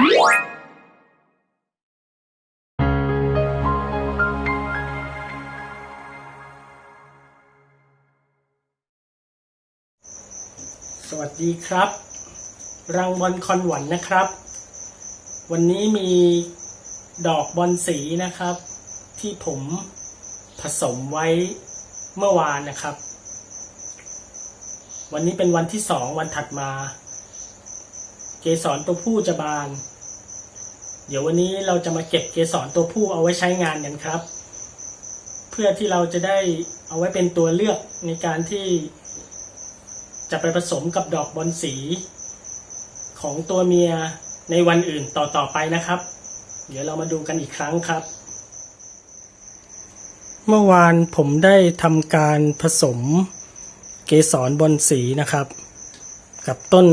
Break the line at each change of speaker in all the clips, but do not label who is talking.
สวัสดีครับ รางบอลคอนหวันนะครับ วันนี้มีดอกบอลสีนะครับ ที่ผมผสมไว้เมื่อวานนะครับ วันนี้เป็นวันที่สองวันถัดมา เกสรตัวผู้จะบาน เดี๋ยววันนี้เราจะมาเก็บเกสรตัวผู้เอาไว้ใช้งานกันครับ เพื่อที่เราจะได้เอาไว้เป็นตัวเลือกในการที่ จะไปผสมกับดอกบอลสี ของตัวเมียในวันอื่นต่อๆไปนะครับ เดี๋ยวเรามาดูกันอีกครั้งครับ เมื่อวานผมได้ทำการผสมเกสรบอลสีนะครับ กับต้น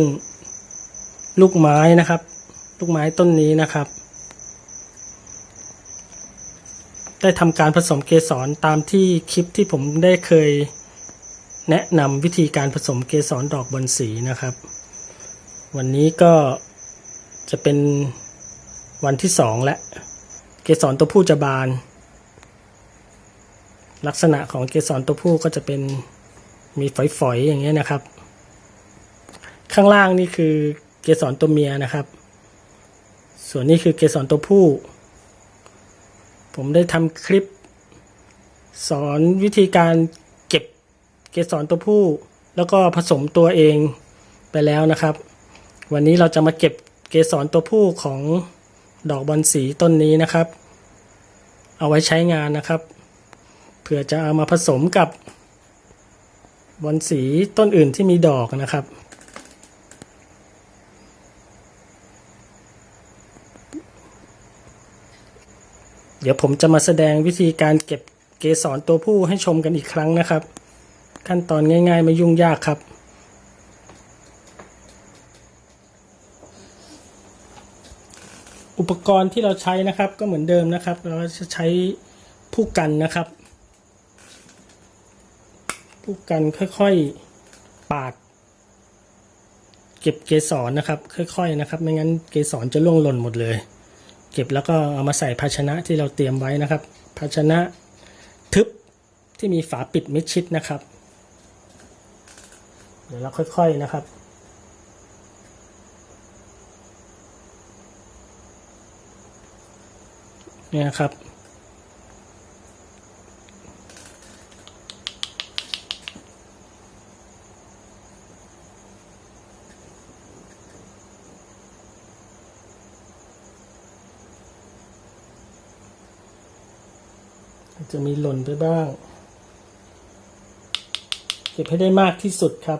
ลูกไม้นะครับ ลูกไม้ต้นนี้นะครับ ได้ทำการผสมเกสรตามที่คลิปที่ผมได้เคยแนะนำวิธีการผสมเกสรดอกบนสีนะครับ วันนี้ก็จะเป็นวันที่สองและเกสรตัวผู้จะบาน ลักษณะของเกสรตัวผู้ก็จะเป็นมีฝอยๆอย่างเงี้ยนะครับ ข้างล่างนี่คือ เกสรตัวเมียนะครับ ส่วนนี้คือเกสรตัวผู้ ผมได้ทำคลิป สอนวิธีการเก็บเกสรตัวผู้ แล้วก็ผสมตัวเองไปแล้วนะครับ วันนี้เราจะมาเก็บเกสรตัวผู้ของดอกบอนสีต้นนี้นะครับ เอาไว้ใช้งานนะครับเพื่อจะเอามาผสมกับบอนสีต้นอื่นที่มีดอกนะครับ เดี๋ยวผมจะมาแสดงวิธีการเก็บเกสรตัวผู้ให้ชมกันอีกครั้งนะครับ ขั้นตอนง่าย ๆ ไม่ยุ่งยากครับอุปกรณ์ที่เราใช้นะครับก็เหมือนเดิมนะครับ เราจะใช้ผู้กันนะครับ ผู้กันค่อยๆปาด เก็บเกสรนะครับ ค่อยๆนะครับ ไม่งั้นเกสรจะล่วงหล่นหมดเลย เก็บแล้วก็เอามาใส่ภาชนะที่เราเตรียมไว้นะครับ ภาชนะทึบที่มีฝาปิดมิดชิดนะครับ เดี๋ยวเราค่อยๆนะครับเนี่ยครับ จะมีหล่นไปบ้าง เก็บให้ได้มากที่สุดครับ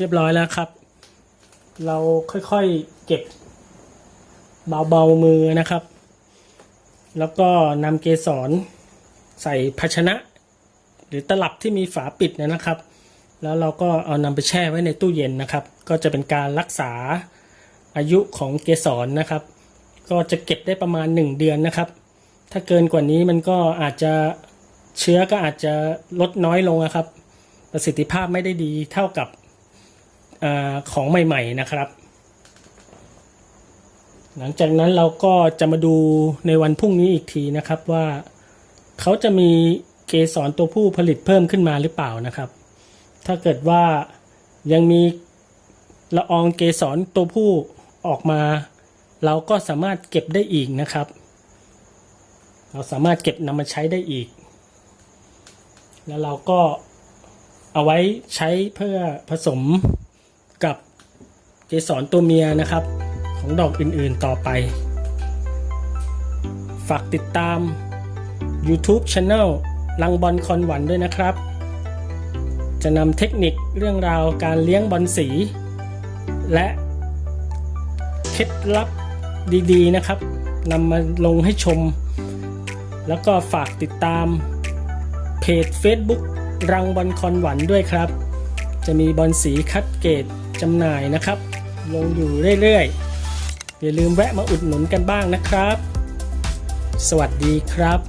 เรียบร้อยแล้วครับ เราค่อยๆเก็บเบาๆมือนะครับ แล้วก็นำเกสรใส่ภาชนะ หรือตลับที่มีฝาปิดนะครับ แล้วเราก็เอานำไปแช่ไว้ในตู้เย็นนะครับ ก็จะเป็นการรักษาอายุของเกสรนะครับ ก็จะเก็บได้ประมาณ 1 เดือนนะครับ ถ้าเกินกว่านี้มันก็อาจจะเชื้อก็อาจจะลดน้อยลงนะครับ ประสิทธิภาพไม่ได้ดีเท่ากับ อของใหม่ ๆนะครับ หลังจากนั้นเราก็จะมาดูในวันพรุ่งนี้อีกทีนะครับว่าเขาจะมีเกสรตัวผู้ผลิตเพิ่มขึ้นมาหรือเปล่านะครับ ถ้าเกิดว่ายังมีละอองเกสรตัวผู้ออกมา เราก็สามารถเก็บได้อีกนะครับ เราสามารถเก็บนำมาใช้ได้อีก แล้วเราก็เอาไว้ใช้เพื่อผสม กับเกสรตัวเมียนะครับ ของดอกอื่นๆต่อไป ฝากติดตาม YouTube Channel ลังบอลคอนหวันด้วยนะครับ จะนำเทคนิคเรื่องราวการเลี้ยงบอลสี และเคล็ดลับดีๆนะครับนำมาลงให้ชม แล้วก็ฝากติดตามเพจ Facebook รังบอลคอนหวันด้วยครับ จะมีบอลสีคัดเกรด จำหน่ายนะครับ ลงอยู่เรื่อยๆ อย่าลืมแวะมาอุดหนุนกันบ้างนะครับ สวัสดีครับ